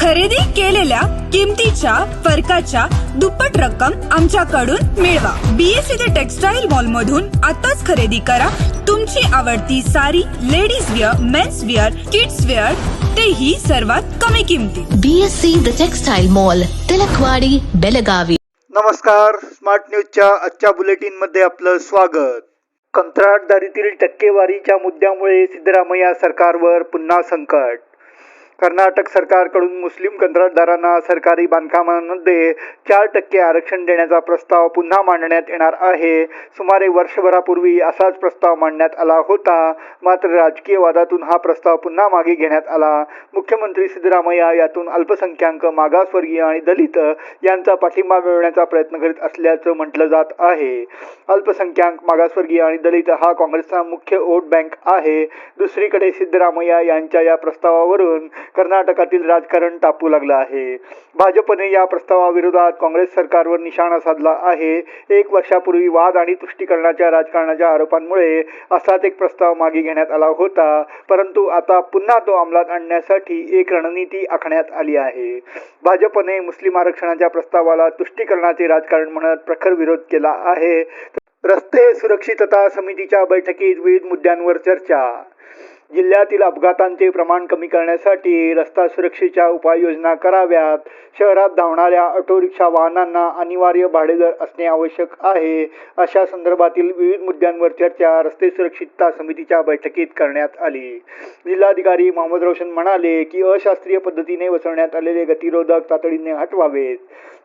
खरेदी केलेल्या किमतीच्या फरकाच्या दुप्पट रक्कम आमच्याकडून मिळवा. बीएससी ते टेक्सटाईल मॉल मधून आताच खरेदी करा. तुमची आवडती sari ladies wear men's wear kids wear तेही सर्वात कमी किमतीत BSc The Textile Mall, Tilakwadi Belagavi. नमस्कार. स्मार्ट न्यूजच्या आजच्या बुलेटिनमध्ये आपलं स्वागत. कंत्राटदारीतील टक्केवारीच्या मुद्द्यामुळे सिद्धरामय्या सरकारवर पुन्हा संकट. कर्नाटक सरकारकडून मुस्लिम कंत्राटदारांना सरकारी बांधकामांमध्ये चार टक्के आरक्षण देण्याचा प्रस्ताव पुन्हा मांडण्यात येणार आहे. सुमारे वर्षभरापूर्वी असाच प्रस्ताव मांडण्यात आला होता. मात्र राजकीय वादातून हा प्रस्ताव पुन्हा मागे घेण्यात आला. मुख्यमंत्री सिद्धरामय्या यातून अल्पसंख्याक मागासवर्गीय आणि दलित यांचा पाठिंबा मिळवण्याचा प्रयत्न करीत असल्याचं म्हटलं जात आहे. अल्पसंख्याक मागासवर्गीय आणि दलित हा काँग्रेसचा मुख्य वोट बँक आहे. दुसरीकडे सिद्धरामय्या यांच्या या प्रस्तावावरून कर्नाटकातील राजकारण तापू लागलं आहे. भाजपने या प्रस्तावाविरोधात काँग्रेस सरकारवर निशाणा साधला आहे. एक वर्षापूर्वी वाद आणि तुष्टीकरणाच्या राजकारणाच्या आरोपांमुळे असाच एक प्रस्ताव मागे घेण्यात आला होता. परंतु आता पुन्हा तो अंमलात आणण्यासाठी एक रणनीती आखण्यात आली आहे. भाजपने मुस्लिम आरक्षणाच्या प्रस्तावाला तुष्टीकरणाचे राजकारण म्हणत प्रखर विरोध केला आहे. रस्ते सुरक्षितता समितीच्या बैठकीत विविध मुद्द्यांवर चर्चा जिल्ह्यातील अपघातांचे प्रमाण कमी करण्यासाठी रस्ता सुरक्षेच्या उपाययोजना कराव्यात. शहरात धावणाऱ्या ऑटो रिक्षा वाहनांना अनिवार्य भाडेदर असणे आवश्यक आहे. अशा संदर्भातील विविध मुद्द्यांवर चर्चा रस्ते सुरक्षितता समितीच्या बैठकीत करण्यात आली. जिल्हाधिकारी मोहम्मद रोशन म्हणाले की अशास्त्रीय पद्धतीने बसवण्यात आलेले गतिरोधक तातडीने हटवावेत.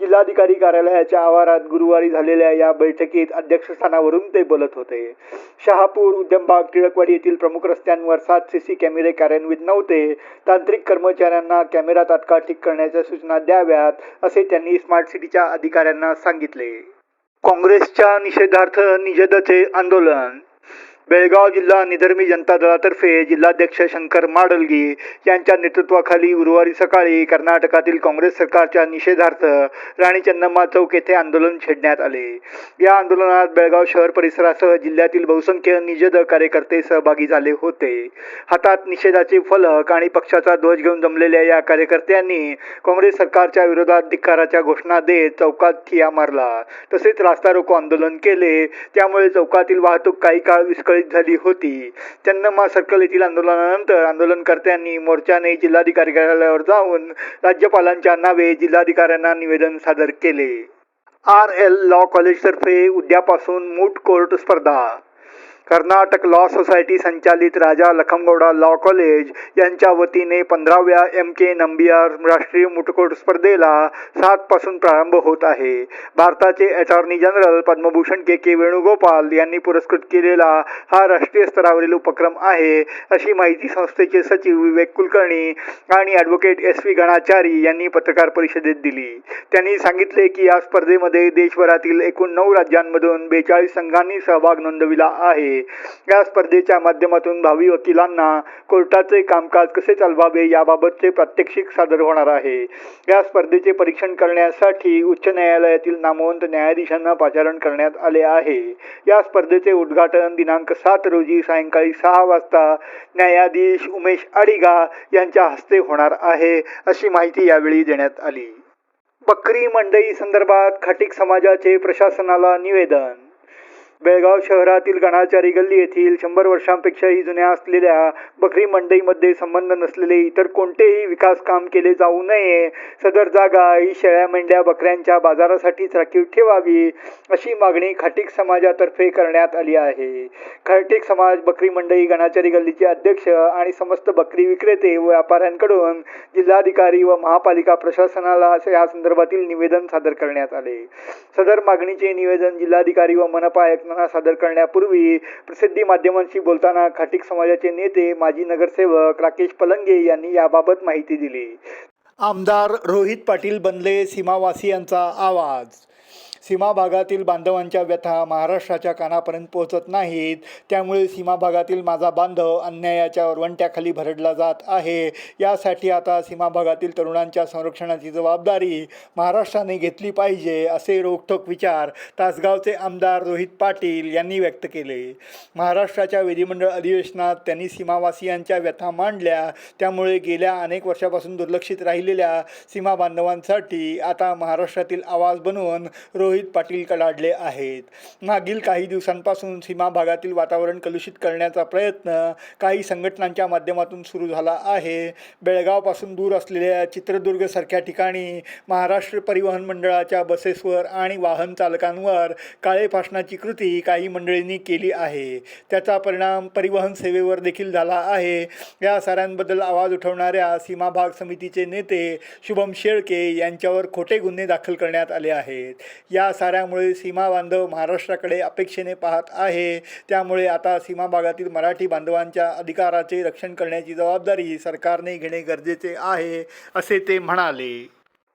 जिल्हाधिकारी कार्यालयाच्या आवारात गुरुवारी झालेल्या या बैठकीत अध्यक्षस्थानावरून ते बोलत होते. शहापूर उद्यमबाग टिळकवाडी येथील प्रमुख रस्त्यांवर सात सीसी कॅमेरे कार्यान्वित नव्हते. तांत्रिक कर्मचाऱ्यांना कॅमेरा तात्काळ ठीक करण्याच्या सूचना द्याव्यात असे त्यांनी स्मार्ट सिटीच्या अधिकाऱ्यांना सांगितले. काँग्रेसच्या निषेधार्थ निषेधाचे आंदोलन बेळगाव जिल्हा निधर्मी जनता दलातर्फे जिल्हाध्यक्ष शंकर माडलगी यांच्या नेतृत्वाखाली गुरुवारी सकाळी कर्नाटकातील काँग्रेस सरकारच्या निषेधार्थ राणी चन्नम्मा चौक येथे आंदोलन छेडण्यात आले. या आंदोलनात बेळगाव शहर परिसरासह जिल्ह्यातील बहुसंख्य निजद कार्यकर्ते सहभागी झाले होते. हातात निषेधाचे फलक आणि पक्षाचा ध्वज घेऊन जमलेल्या या कार्यकर्त्यांनी काँग्रेस सरकारच्या विरोधात धिक्काराच्या घोषणा देत चौकात ठिया मारला. तसेच रास्ता रोको आंदोलन केले. त्यामुळे चौकातील वाहतूक काही काळ विस्कळीत झाली होती. चन्नम्मा सर्कल येथील आंदोलनानंतर आंदोलनकर्त्यांनी मोर्चाने जिल्हाधिकारी कार्यालयावर जाऊन राज्यपालांच्या नावे जिल्हाधिकाऱ्यांना निवेदन सादर केले. आर एल लॉ कॉलेजतर्फे उद्यापासून मूट कोर्ट स्पर्धा कर्नाटक लॉ सोसायटी संचालित राजा लखमगौडा लॉ कॉलेज यांच्या वतीने पंधराव्या एम के नंबियार राष्ट्रीय मुटकोट स्पर्धेला सातपासून प्रारंभ होत आहे. भारताचे attorney general Padma Bhushan K K Venugopal यांनी पुरस्कृत केलेला हा राष्ट्रीय स्तरावरील उपक्रम आहे अशी माहिती संस्थेचे सचिव विवेक कुलकर्णी आणि ॲडव्होकेट एस व्ही गणाचारी यांनी पत्रकार परिषदेत दिली. त्यांनी सांगितले की या स्पर्धेमध्ये देशभरातील एकूण नऊ राज्यांमधून बेचाळीस संघांनी सहभाग नोंदविला आहे. या स्पर्धेच्या माध्यमातून भावी वकिलांना कोर्टाचे कामकाज कसे चालवावे याबाबतचे प्रात्यक्षिक सादर होणार आहे. या स्पर्धेचे परीक्षण करण्यासाठी उच्च न्यायालयातील नामवंत न्यायाधीशांना पाचारण करण्यात आले आहे. या स्पर्धेचे उद्घाटन दिनांक सात रोजी सायंकाळी सहा वाजता न्यायाधीश उमेश आडिगा यांच्या हस्ते होणार आहे अशी माहिती यावेळी देण्यात आली. बकरी मंडई संदर्भात खाटीक समाजाचे प्रशासनाला निवेदन. बेळगाव शहरातील गणाचारी गल्ली येथील शंभर वर्षांपेक्षाही जुन्या असलेल्या बकरी मंडईमध्ये संबंध नसलेले इतर कोणतेही विकास काम केले जाऊ नये सदर जागा ही शेळ्या मेंढ्या बकऱ्यांच्या बाजारासाठीच राखीव ठेवावी अशी मागणी खाटीक समाजातर्फे करण्यात आली आहे. खाटीक समाज बकरी मंडई गणाचारी गल्लीचे अध्यक्ष आणि समस्त बकरी विक्रेते व व्यापाऱ्यांकडून जिल्हाधिकारी व महापालिका प्रशासनाला या संदर्भातील निवेदन सादर करण्यात आले. सदर मागणीचे निवेदन जिल्हाधिकारी व मनपा आयुक्तांना सादर करण्यापूर्वी प्रसिद्धी माध्यमांशी बोलताना खाटीक समाजाचे नेते माजी नगरसेवक राकेश पलंगे यांनी याबाबत माहिती दिली. आमदार रोहित पाटील बनले सीमावासियांचा आवाज. सीमा भागातील बांधवांच्या व्यथा महाराष्ट्राच्या कानापर्यंत पोहोचत नाहीत. त्यामुळे सीमा भागातील माझा बांधव अन्यायाच्या वरवंट्याखाली भरडला जात आहे. यासाठी आता सीमा भागातील तरुणांच्या संरक्षणाची जबाबदारी महाराष्ट्राने घेतली पाहिजे असे रोखठोक विचार तासगावचे आमदार रोहित पाटील यांनी व्यक्त केले. महाराष्ट्राच्या विधिमंडळ अधिवेशनात त्यांनी सीमावासियांच्या व्यथा मांडल्या. त्यामुळे गेल्या अनेक वर्षापासून दुर्लक्षित राहिलेल्या सीमा बांधवांसाठी आता महाराष्ट्रातील आवाज बनवून रोहित पाटील कडाडले आहेत. मागील काही दिवसांपासून सीमा भागातील वातावरण कलुषित करण्याचा प्रयत्न काही संघटनांच्या माध्यमातून सुरू झाला आहे. बेळगावपासून दूर असलेल्या चित्रदुर्गसारख्या ठिकाणी महाराष्ट्र परिवहन मंडळाच्या बसेसवर आणि वाहन चालकांवर काळे फासणाची कृती काही मंडळींनी केली आहे. त्याचा परिणाम परिवहन सेवेवर देखील झाला आहे. या साऱ्यांबद्दल आवाज उठवणाऱ्या सीमा भाग समितीचे नेते शुभम शेळके यांच्यावर खोटे गुन्हे दाखल करण्यात आले आहेत. या या साऱ्यामुळे सीमा बांधव महाराष्ट्राकडे अपेक्षेने पाहत आहे. त्यामुळे आता सीमा भागातील मराठी बांधवांच्या अधिकाराचे रक्षण करण्याची जबाबदारी सरकारने घेणे गरजेचे आहे असे ते म्हणाले.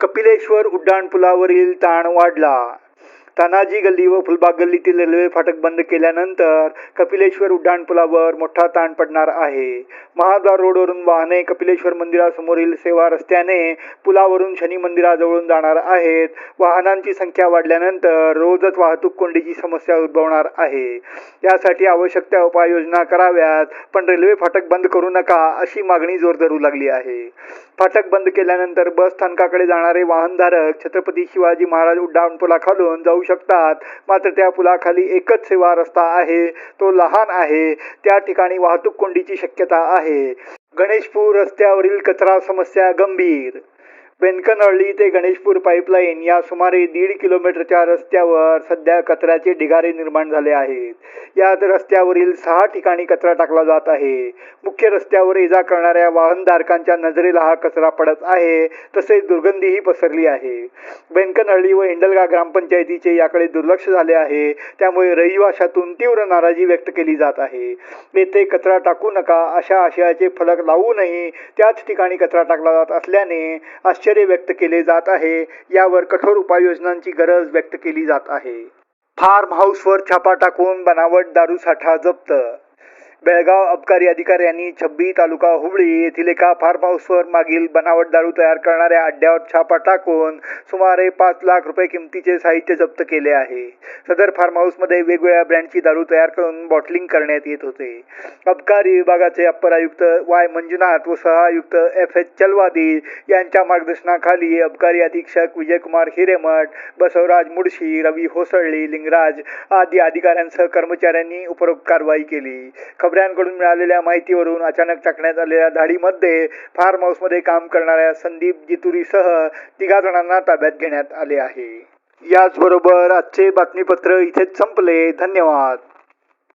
कपिलेश्वर उड्डाणपुलावरील ताण वाढला तानाजी गल्ली व फुलबाग गल्लीतील रेल्वे फाटक बंद केल्यानंतर कपिलेश्वर उड्डाणपुलावर मोठा ताण पडणार आहे. महाद्वार रोडवरून वाहने कपिलेश्वर मंदिरासमोरील सेवा रस्त्याने पुलावरून शनी मंदिराजवळून जाणार आहेत. वाहनांची संख्या वाढल्यानंतर रोजच वाहतूक कोंडीची समस्या उद्भवणार आहे. यासाठी आवश्यक त्या उपाययोजना कराव्यात पण रेल्वे फाटक बंद करू नका अशी मागणी जोर धरू लागली आहे. फाटक बंद केल्यानंतर बस स्थानकाकडे जाणारे वाहनधारक छत्रपती शिवाजी महाराज उड्डाणपुलाखालून जाऊ शकतात. मात्र त्या पुलाखाली एकच सेवा रस्ता आहे. तो लहान आहे. त्या ठिकाणी वाहतूक कोंडीची शक्यता आहे. गणेशपूर रस्त्यावरील कचरा समस्या गंभीर वेंकनहळ्ळी ते गणेशपूर पाईपलाईन या सुमारे दीड किलोमीटरच्या रस्त्यावर सध्या कचऱ्याचे ढिगारे निर्माण झाले आहेत. यात रस्त्यावरील सहा ठिकाणी कचरा टाकला जात आहे. मुख्य रस्त्यावर इजा करणाऱ्या वाहनधारकांच्या नजरेला हा कचरा पडत आहे तसेच दुर्गंधीही पसरली आहे. वेंकनहळ्ळी व इंडलगा ग्रामपंचायतीचे याकडे दुर्लक्ष झाले आहे त्यामुळे रहिवाशातून तीव्र नाराजी व्यक्त केली जात आहे. येथे कचरा टाकू नका अशा आशयाचे फलक लावूनही त्याच ठिकाणी कचरा टाकला जात असल्याने आश्चर्य व्यक्त केले जात आहे. यावर कठोर उपाययोजनांची गरज व्यक्त केली जात आहे. फार्म हाऊसवर छापा टाकून बनावट दारू साठा जप्त बेळगाव अबकारी अधिकाऱ्यांनी छब्बी तालुका हुबळी येथील एका फार्म हाऊसवर मागील बनावट दारू तयार करणाऱ्या अड्ड्यावर छापा टाकून सुमारे पाच लाख रुपये किमतीचे साहित्य जप्त केले आहे. सदर फार्म हाऊसमध्ये वेगवेगळ्या ब्रँडची दारू तयार करून बॉटलिंग करण्यात येत होते. अबकारी विभागाचे अप्पर आयुक्त वाय मंजुनाथ व सहआयुक्त एफ एच चलवादी यांच्या मार्गदर्शनाखाली अबकारी अधीक्षक विजयकुमार हिरेमठ बसवराज मुडशी रवी होसळली लिंगराज आदी अधिकाऱ्यांसह कर्मचाऱ्यांनी उपरोक्त कारवाई केली. खबऱ्यांकडून मिळालेल्या माहितीवरून अचानक टाकण्यात आलेल्या धाडीमध्ये फार्म हाऊसमध्ये काम करणाऱ्या संदीप जितुरीसह तिघा जणांना ताब्यात घेण्यात आले आहे. याचबरोबर आजचे बातमीपत्र इथेच संपले. धन्यवाद.